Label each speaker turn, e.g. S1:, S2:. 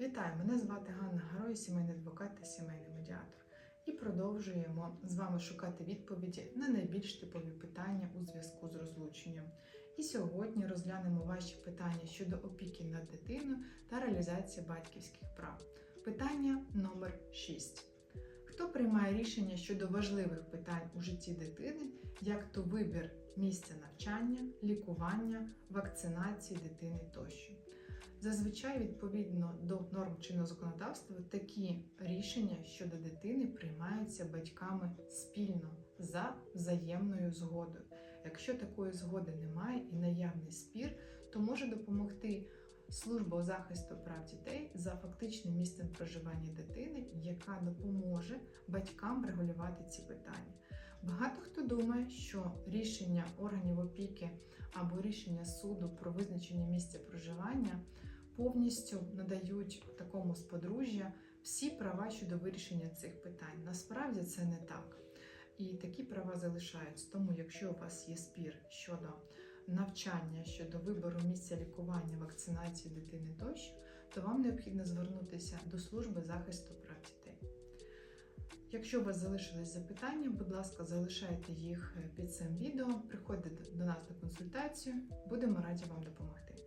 S1: Вітаю! Мене звати Ганна Гарой, сімейний адвокат та сімейний медіатор. І продовжуємо з вами шукати відповіді на найбільш типові питання у зв'язку з розлученням. І сьогодні розглянемо ваші питання щодо опіки над дитиною та реалізації батьківських прав. Питання номер 6. Хто приймає рішення щодо важливих питань у житті дитини, як то вибір місця навчання, лікування, вакцинації дитини тощо? Зазвичай, відповідно до норм чинного законодавства, такі рішення щодо дитини приймаються батьками спільно за взаємною згодою. Якщо такої згоди немає і наявний спір, то може допомогти служба захисту прав дітей за фактичним місцем проживання дитини, яка допоможе батькам регулювати ці питання. Багато хто думає, що рішення органів опіки або рішення суду про визначення місця проживання повністю надають такому з подружжя всі права щодо вирішення цих питань. Насправді це не так. І такі права залишаються. Тому, якщо у вас є спір щодо навчання, щодо вибору місця лікування, вакцинації дитини тощо, то вам необхідно звернутися до служби захисту прав дітей. Якщо у вас залишились запитання, будь ласка, залишайте їх під цим відео, приходьте до нас на консультацію, будемо раді вам допомогти.